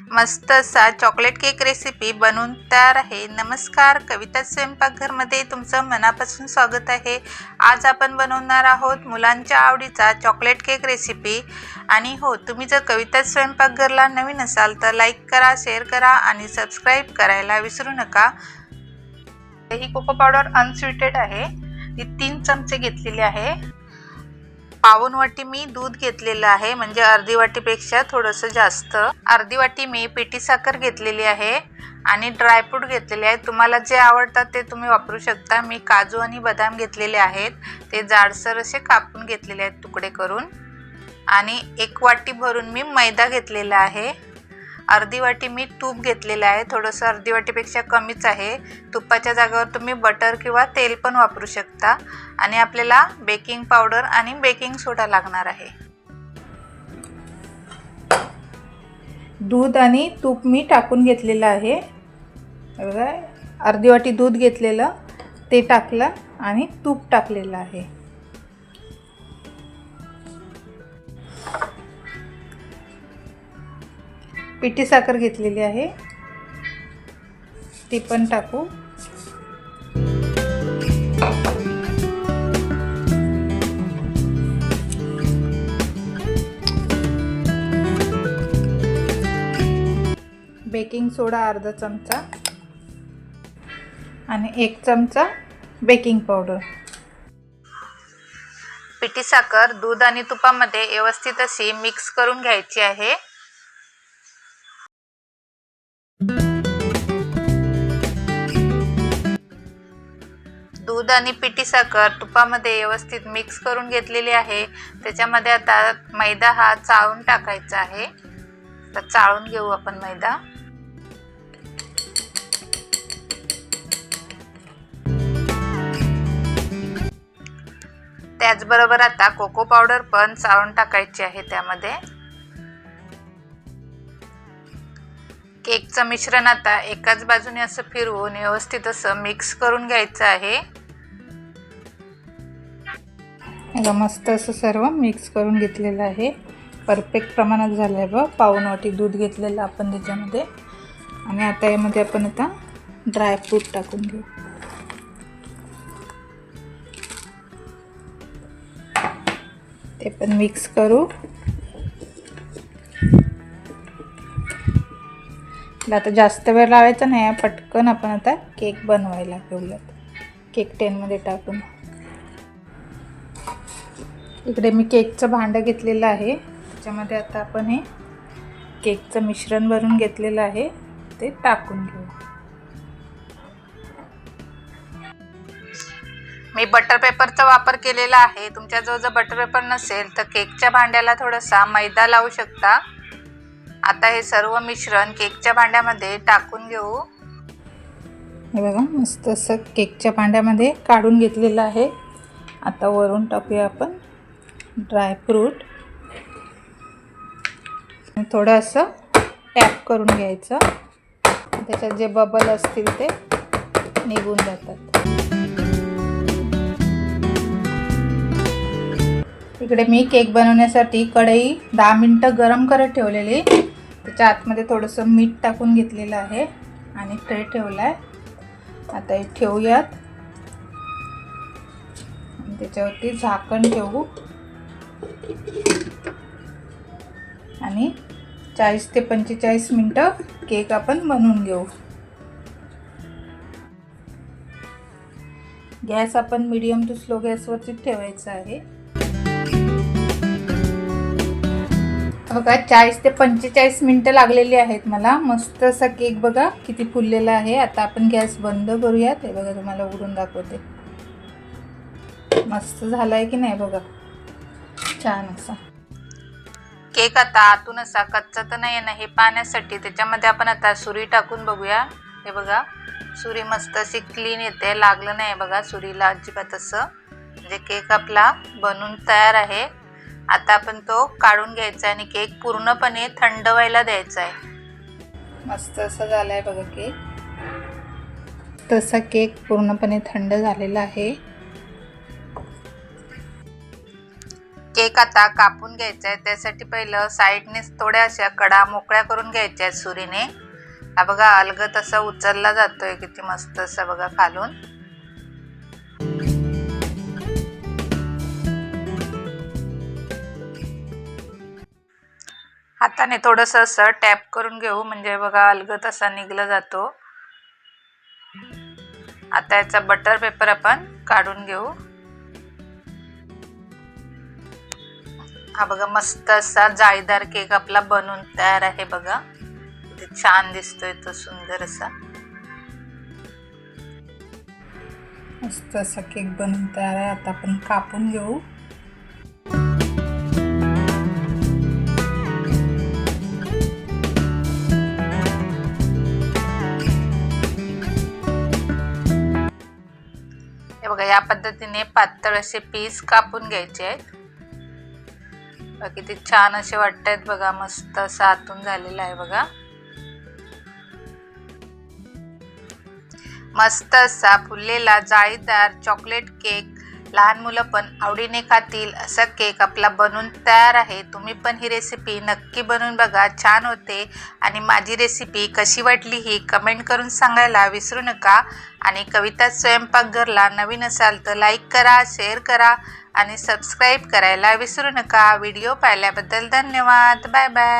मस्त असा chocolate cake recipe बनवून तयार आहे. नमस्कार कविता स्वयंपाकघरमध्ये तुमचं मनापासून स्वागत आहे. आज आपण बनवणार आहोत मुलांच्या आवडीचा चॉकलेट केक रेसिपी आणि हो तुम्ही जर कविता स्वयंपाकघरला नवीन असाल तर लाईक करा शेअर करा आणि सबस्क्राईब करायला विसरू नका. ही कोको पावडर अनस्वीटेड आहे. ती तीन चमचे घेतलेली आहे. पाऊन वाटी मी दूध घेतलेलं आहे. म्हणजे अर्धी वाटीपेक्षा थोडंसं जास्त. अर्धी वाटी मी पिठी साखर घेतलेली आहे आणि ड्रायफ्रूट घेतलेले आहेत तुम्हाला जे आवडतात ते तुम्ही वापरू शकता. मी काजू आणि बदाम घेतलेले आहेत. ते जाडसर असे कापून घेतलेले आहेत तुकडे करून. आणि एक वाटी भरून मी मैदा घेतलेला आहे. अर्धी वाटी मी तूप घेतलेलं आहे. थोडंसं अर्धी वाटीपेक्षा कमीच आहे. तुपाच्या जागेवर तुम्ही बटर किंवा तेल पण वापरू शकता. आणि आपल्याला बेकिंग पावडर आणि बेकिंग सोडा लागणार आहे. दूध आणि तूप मी टाकून घेतलेलं आहे. बघा अर्धी वाटी दूध घेतलेलं ते टाकलं आणि तूप टाकलेलं आहे. पिठी साखर घेतलेली आहे. ती पण टाकू. बेकिंग सोडा अर्धा चमचा. आणि एक चमचा बेकिंग पावडर. पिठी साखर दूध आणि तुपामध्ये व्यवस्थित अशी मिक्स करून घ्यायची आहे. दूध आणि पिठी साखर तुपामध्ये व्यवस्थित मिक्स करून घेतलेली आहे. त्याच्यामध्ये आता मैदा हा चाळून टाकायचा आहे. तर चाळून घेऊ आपण मैदा. त्याचबरोबर आता कोको पावडर पण चाळून टाकायची आहे त्यामध्ये. केकचं मिश्रण आता एकाच बाजूने असं फिरवून व्यवस्थित असं मिक्स करून घ्यायचं आहे. बघा मस्त असं सर्व मिक्स करून घेतलेलं आहे. परफेक्ट प्रमाणात झालं आहे बघ. पाऊन वाटी दूध घेतलेलं आपण त्याच्यामध्ये. आणि आता यामध्ये आपण आता ड्रायफ्रूट टाकून घेऊ. ते पण मिक्स करू. आता जास्त वेळ लावायचा नाही आहे पटकन आपण आता केक बनवायला ठेवूयात केक टेनमध्ये टाकून. इकडे मी केकचं भांडं घेतलेलं आहे. त्याच्यामध्ये आता आपण हे केकचं मिश्रण भरून घेतलेलं आहे. ते टाकून घेऊ. मी बटर पेपरचा वापर केलेला आहे. तुमच्याजवळ जर बटर पेपर नसेल तर केकच्या भांड्याला थोडासा मैदा लावू शकता. आता हे सर्व मिश्रण केकच्या भांड्यामध्ये टाकून घेऊ. हे बघा मस्त असं केकच्या भांड्यामध्ये काढून घेतलेलं आहे. आता वरून टाकूया आपण. ड्रायफ्रूट थोडं असं टॅप करून घ्यायचं. त्याच्यात जे बबल असतील ते निघून जातात. इकडे मी केक बनवण्यासाठी कढई दहा मिनटं गरम करत ठेवलेली. त्याच्या आतमध्ये थोडंसं मीठ टाकून घेतलेलं आहे आणि ट्रे ठेवला आहे आता हे ठेवूयात. त्याच्यावरती झाकण ठेवू. आणि चाळीस ते पंचेचाळीस मिनटं केक आपण बनवून घेऊ. गॅस आपण मीडियम टू स्लो गॅसवरती ठेवायचा आहे. बघा चाळीस ते पंचेचाळीस मिनटं लागलेली आहेत मला. मस्त असा केक बघा किती फुललेला आहे. आता आपण गॅस बंद करूयात. हे बघा तुम्हाला उघडून दाखवते. मस्त झाला आहे की नाही बघा? छान असा. केक आता आतून असा कच्चा तर नाही ना हे पाण्यासाठी. त्याच्यामध्ये आपण आता सुरी टाकून बघूया. हे बघा सुरी मस्त अशी क्लीन येते. लागलं नाही बघा सुरीला अजिबात असं. म्हणजे केक आपला बनून तयार आहे. आता आपण तो काढून घ्यायचा आणि केक पूर्णपणे थंड व्हायला द्यायचा आहे. मस्त असा झाला आहे बघा केक. तसा केक पूर्णपणे थंड झालेला आहे. केक आता कापून घ्यायचा आहे त्यासाठी पहिलं साईडने थोड्या अशा कडा मोकळ्या करून घ्यायच्या आहेत सुरीने. हा बघा अलगत असा उचलला जातोय किती मस्त असा बघा खालून. हाताने थोडंसं असं टॅप करून घेऊ म्हणजे बघा अलगत असा निघला जातो. आता याचा बटर पेपर आपण काढून घेऊ. हा बघा मस्त असा जाळीदार केक आपला बनून तयार आहे बघा. छान दिसतोय तो सुंदर असा. मस्त असा केक बनवून तयार आहे. आता आपण कापून घेऊ. हे बघा या पद्धतीने पातळ असे पीस कापून घ्यायचे आहेत. किती छान असे वाटत आहेत बघा मस्त असं आतून झालेलं आहे बघा. मस्त असा फुललेला जाळीदार चॉकलेट केक लहान मुलं पण आवडीने खातील असा केक आपला बनून तयार आहे. तुम्ही पण ही रेसिपी नक्की बनवून बघा छान होते. आणि माझी रेसिपी कशी वाटली ही कमेंट करून सांगायला विसरू नका. आणि कविता स्वयंपाकघरला नवीन असाल तर लाईक करा शेअर करा. आणि सबस्क्राईब करायला विसरू नका. व्हिडिओ पाहिल्याबद्दल धन्यवाद. Bye bye